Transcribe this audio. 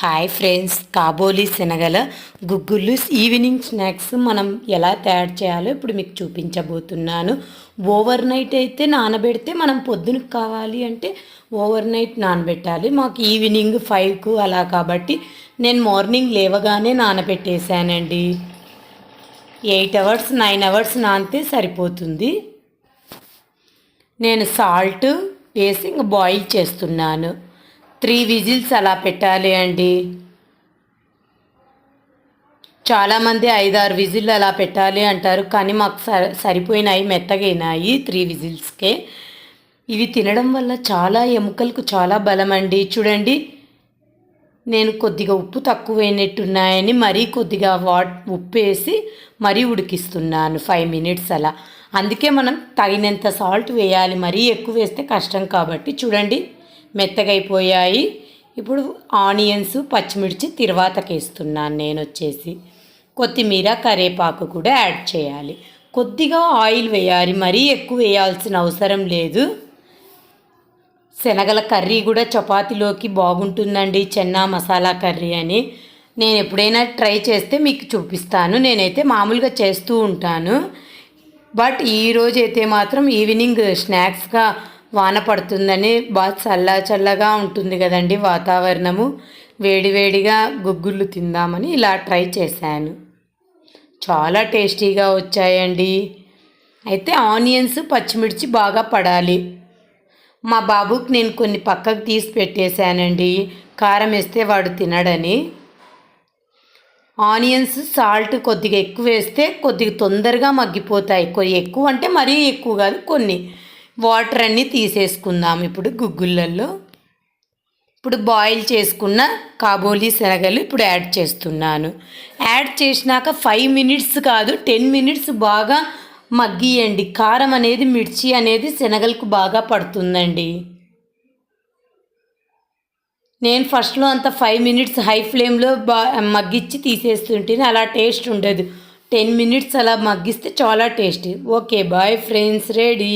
Hi friends కాబోలి శనగల గుగ్గులు ఈవినింగ్ స్నాక్స్ మనం ఎలా తయారు చేయాలో ఇప్పుడు మీకు చూపించబోతున్నాను. ఓవర్ నైట్ అయితే నానబెడితే మనం పొద్దున కావాలి అంటే ఓవర్ నైట్ నానబెట్టాలి. మాకు ఈవినింగ్ ఫైవ్కు అలా కాబట్టి నేను మార్నింగ్ లేవగానే నానబెట్టేశానండి. ఎయిట్ అవర్స్ నైన్ అవర్స్ నానితే సరిపోతుంది. నేను సాల్ట్ వేసి ఇంక బాయిల్ చేస్తున్నాను. త్రీ విజిల్స్ అలా పెట్టాలి అండి. చాలామంది ఐదారు విజిల్ అలా పెట్టాలి అంటారు కానీ మాకు స సరిపోయినాయి మెత్తగైనాయి త్రీ విజిల్స్కే. ఇవి తినడం వల్ల చాలా ఎముకలకు చాలా బలం అండి. చూడండి నేను కొద్దిగా ఉప్పు తక్కువ అయినట్టున్నాయని మరీ కొద్దిగా వా ఉప్పు వేసి మరీ ఉడికిస్తున్నాను ఫైవ్ మినిట్స్ అలా. అందుకే మనం తగినంత సాల్ట్ వేయాలి మరీ ఎక్కువ వేస్తే కష్టం కాబట్టి. చూడండి మెత్తగైపోయాయి. ఇప్పుడు ఆనియన్స్ పచ్చిమిర్చి తిరువాతకి వేస్తున్నాను నేను వచ్చేసి కొత్తిమీర కరేపాకు కూడా యాడ్ చేయాలి. కొద్దిగా ఆయిల్ వేయాలి. మరీ ఎక్కువ వేయాల్సిన అవసరం లేదు. శనగల కర్రీ కూడా చపాతీలోకి బాగుంటుందండి. చెన్నా మసాలా కర్రీ అని. నేను ఎప్పుడైనా ట్రై చేస్తే మీకు చూపిస్తాను. నేనైతే మామూలుగా చేస్తూ ఉంటాను. బట్ ఈరోజు అయితే మాత్రం ఈవినింగ్ స్నాక్స్గా వాన పడుతుందని బాగా చల్ల చల్లగా ఉంటుంది కదండి వాతావరణము. వేడివేడిగా గుగ్గుళ్ళు తిందామని ఇలా ట్రై చేశాను. చాలా టేస్టీగా వచ్చాయండి. అయితే ఆనియన్స్ పచ్చిమిర్చి బాగా పడాలి. మా బాబుకి నేను కొన్ని పక్కకు తీసి పెట్టేశానండి. కారం వేస్తే వాడు తినడని. ఆనియన్స్ సాల్ట్ కొద్దిగా ఎక్కువ వేస్తే కొద్దిగా తొందరగా మగ్గిపోతాయి. కొన్ని ఎక్కువ అంటే మరీ ఎక్కువ కాదు కొన్ని. వాటర్ అన్నీ తీసేసుకుందాం ఇప్పుడు గుగ్గుళ్ళల్లో. ఇప్పుడు బాయిల్ చేసుకున్న కాబోలీ శనగలు ఇప్పుడు యాడ్ చేస్తున్నాను. యాడ్ చేసినాక ఫైవ్ మినిట్స్ కాదు టెన్ మినిట్స్ బాగా మగ్గియండి. కారం అనేది మిర్చి అనేది శనగలకు బాగా పడుతుందండి. నేను ఫస్ట్లో అంత ఫైవ్ మినిట్స్ హై ఫ్లేమ్లో బా మగ్గిచ్చి తీసేస్తుంటేనే అలా టేస్ట్ ఉండదు. టెన్ మినిట్స్ అలా మగ్గిస్తే చాలా tasty. Okay bye friends ready.